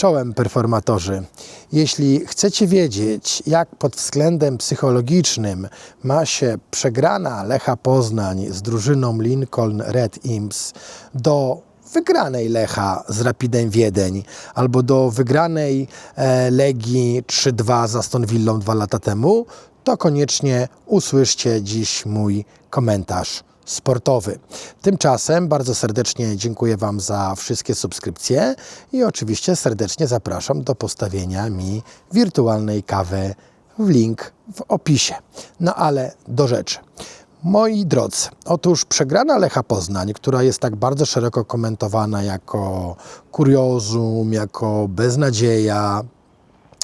Czołem performatorzy. Jeśli chcecie wiedzieć, jak pod względem psychologicznym ma się przegrana Lecha Poznań z drużyną Lincoln Red Imps do wygranej Lecha z Rapidem Wiedeń albo do wygranej e, Legii 3-2 z Aston Villą dwa lata temu, to koniecznie usłyszcie dziś mój komentarz sportowy. Tymczasem bardzo serdecznie dziękuję Wam za wszystkie subskrypcje i oczywiście serdecznie zapraszam do postawienia mi wirtualnej kawy w link w opisie. No ale do rzeczy. Moi drodzy, otóż przegrana Lecha Poznań, która jest tak bardzo szeroko komentowana jako kuriozum, jako beznadzieja,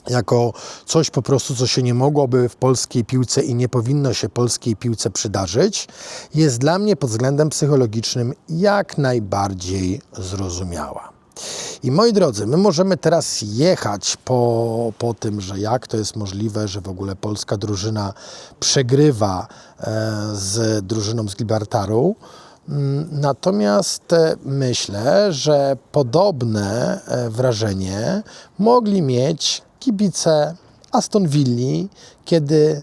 jako coś po prostu, co się nie mogłoby w polskiej piłce i nie powinno się polskiej piłce przydarzyć, jest dla mnie pod względem psychologicznym jak najbardziej zrozumiała. I moi drodzy, my możemy teraz jechać po, po tym, że jak to jest możliwe, że w ogóle polska drużyna przegrywa e, z drużyną z Gibraltaru. Mm, Natomiast e, myślę, że podobne e, wrażenie mogli mieć kibice Aston Villi, kiedy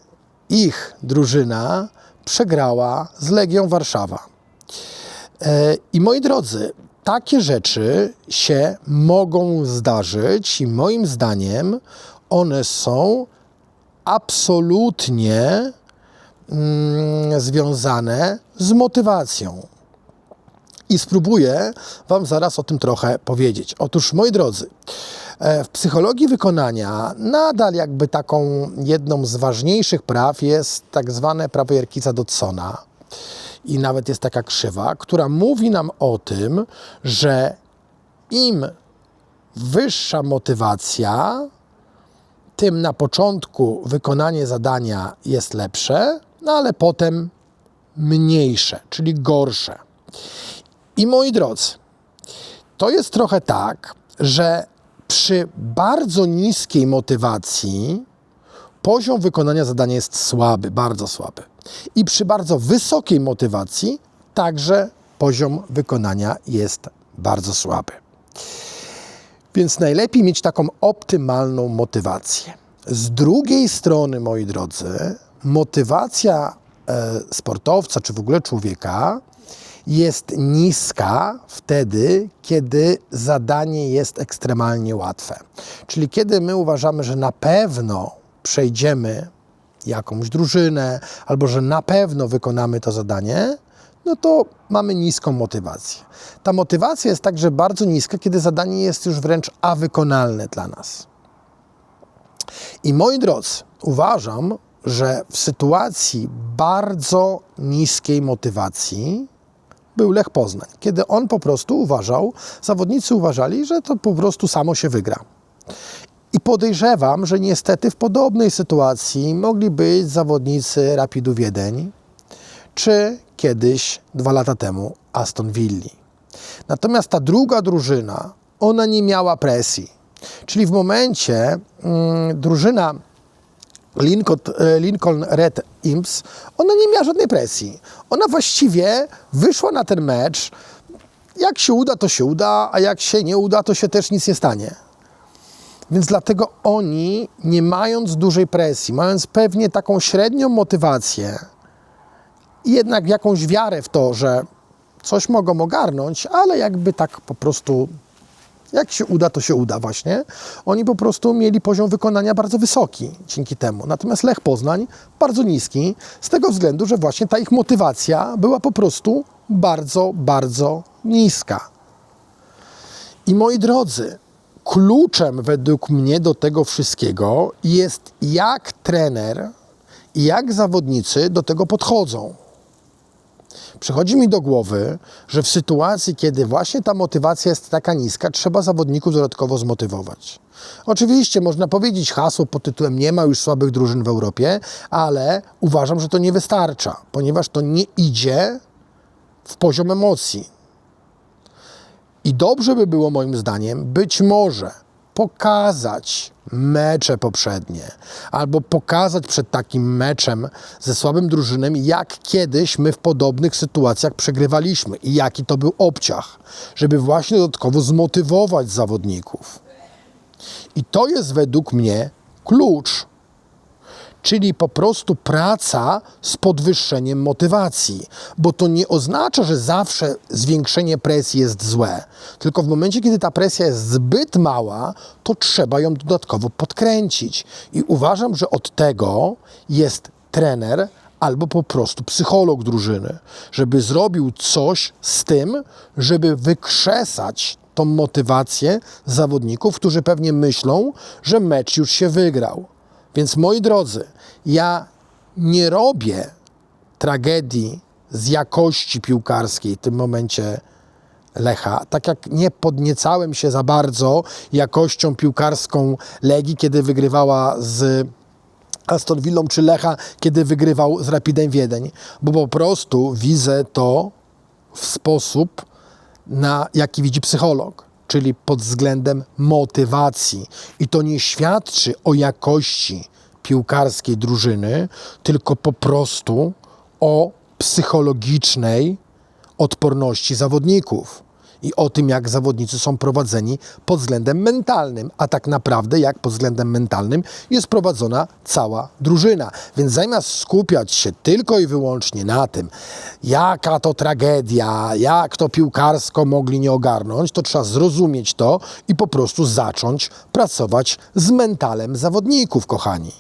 ich drużyna przegrała z Legią Warszawa. E, I moi drodzy, takie rzeczy się mogą zdarzyć i moim zdaniem one są absolutnie mm, związane z motywacją. I spróbuję Wam zaraz o tym trochę powiedzieć. Otóż, moi drodzy, w psychologii wykonania nadal jakby taką jedną z ważniejszych praw jest tak zwane prawo Jerkisa Dodsona. I nawet jest taka krzywa, która mówi nam o tym, że im wyższa motywacja, tym na początku wykonanie zadania jest lepsze, no ale potem mniejsze, czyli gorsze. I moi drodzy, to jest trochę tak, że przy bardzo niskiej motywacji poziom wykonania zadania jest słaby, bardzo słaby. I przy bardzo wysokiej motywacji także poziom wykonania jest bardzo słaby. Więc najlepiej mieć taką optymalną motywację. Z drugiej strony, moi drodzy, motywacja e, sportowca czy w ogóle człowieka jest niska wtedy, kiedy zadanie jest ekstremalnie łatwe. Czyli kiedy my uważamy, że na pewno przejdziemy jakąś drużynę, albo że na pewno wykonamy to zadanie, no to mamy niską motywację. Ta motywacja jest także bardzo niska, kiedy zadanie jest już wręcz awykonalne dla nas. I moi drodzy, uważam, że w sytuacji bardzo niskiej motywacji był Lech Poznań, kiedy on po prostu uważał, zawodnicy uważali, że to po prostu samo się wygra. I podejrzewam, że niestety w podobnej sytuacji mogli być zawodnicy Rapidu Wiedeń, czy kiedyś, dwa lata temu, Aston Villa. Natomiast ta druga drużyna, ona nie miała presji. Czyli w momencie mm, drużyna Lincoln, e, Lincoln Red Imps, ona nie miała żadnej presji. Ona właściwie wyszła na ten mecz, jak się uda, to się uda, a jak się nie uda, to się też nic nie stanie. Więc dlatego oni, nie mając dużej presji, mając pewnie taką średnią motywację i jednak jakąś wiarę w to, że coś mogą ogarnąć, ale jakby tak po prostu, jak się uda, to się uda właśnie. Oni po prostu mieli poziom wykonania bardzo wysoki dzięki temu. Natomiast Lech Poznań bardzo niski, z tego względu, że właśnie ta ich motywacja była po prostu bardzo, bardzo niska. I moi drodzy, kluczem według mnie do tego wszystkiego jest jak trener i jak zawodnicy do tego podchodzą. Przychodzi mi do głowy, że w sytuacji, kiedy właśnie ta motywacja jest taka niska, trzeba zawodników dodatkowo zmotywować. Oczywiście można powiedzieć hasło pod tytułem nie ma już słabych drużyn w Europie, ale uważam, że to nie wystarcza, ponieważ to nie idzie w poziom emocji. I dobrze by było moim zdaniem być może pokazać mecze poprzednie, albo pokazać przed takim meczem ze słabym drużynem, jak kiedyś my w podobnych sytuacjach przegrywaliśmy i jaki to był obciach, żeby właśnie dodatkowo zmotywować zawodników. I to jest według mnie klucz czyli po prostu praca z podwyższeniem motywacji. Bo to nie oznacza, że zawsze zwiększenie presji jest złe. Tylko w momencie, kiedy ta presja jest zbyt mała, to trzeba ją dodatkowo podkręcić. I uważam, że od tego jest trener albo po prostu psycholog drużyny, żeby zrobił coś z tym, żeby wykrzesać tą motywację zawodników, którzy pewnie myślą, że mecz już się wygrał. Więc moi drodzy, ja nie robię tragedii z jakości piłkarskiej w tym momencie Lecha. Tak jak nie podniecałem się za bardzo jakością piłkarską Legii, kiedy wygrywała z Aston Villą czy Lecha, kiedy wygrywał z Rapidem Wiedeń, bo po prostu widzę to w sposób, na jaki widzi psycholog, czyli pod względem motywacji. I to nie świadczy o jakości piłkarskiej drużyny, tylko po prostu o psychologicznej odporności zawodników i o tym, jak zawodnicy są prowadzeni pod względem mentalnym, a tak naprawdę jak pod względem mentalnym jest prowadzona cała drużyna. Więc zamiast skupiać się tylko i wyłącznie na tym, jaka to tragedia, jak to piłkarsko mogli nie ogarnąć, to trzeba zrozumieć to i po prostu zacząć pracować z mentalem zawodników, kochani.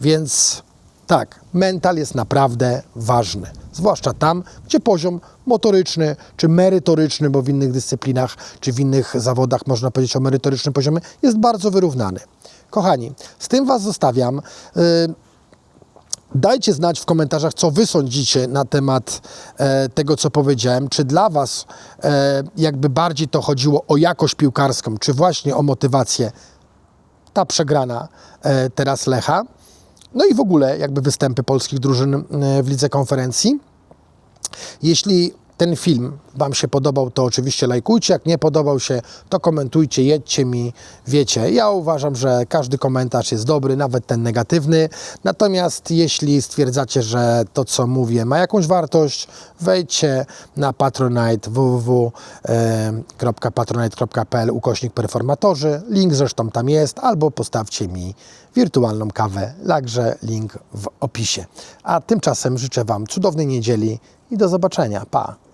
Więc tak, mental jest naprawdę ważny. Zwłaszcza tam, gdzie poziom motoryczny czy merytoryczny, bo w innych dyscyplinach czy w innych zawodach można powiedzieć o merytorycznym poziomie, jest bardzo wyrównany. Kochani, z tym Was zostawiam. Yy, Dajcie znać w komentarzach, co Wy sądzicie na temat e, tego, co powiedziałem. Czy dla Was e, jakby bardziej to chodziło o jakość piłkarską, czy właśnie o motywację ta przegrana e, teraz Lecha. No i w ogóle jakby występy polskich drużyn e, w lidze konferencji. Jeśli ten film Wam się podobał, to oczywiście lajkujcie. Jak nie podobał się, to komentujcie, jedźcie mi. Wiecie, ja uważam, że każdy komentarz jest dobry, nawet ten negatywny. Natomiast jeśli stwierdzacie, że to, co mówię, ma jakąś wartość, wejdźcie na Patronite www.patronite.pl ukośnik performatorzy. Link zresztą tam jest, albo postawcie mi wirtualną kawę, także link w opisie. A tymczasem życzę Wam cudownej niedzieli i do zobaczenia. Pa!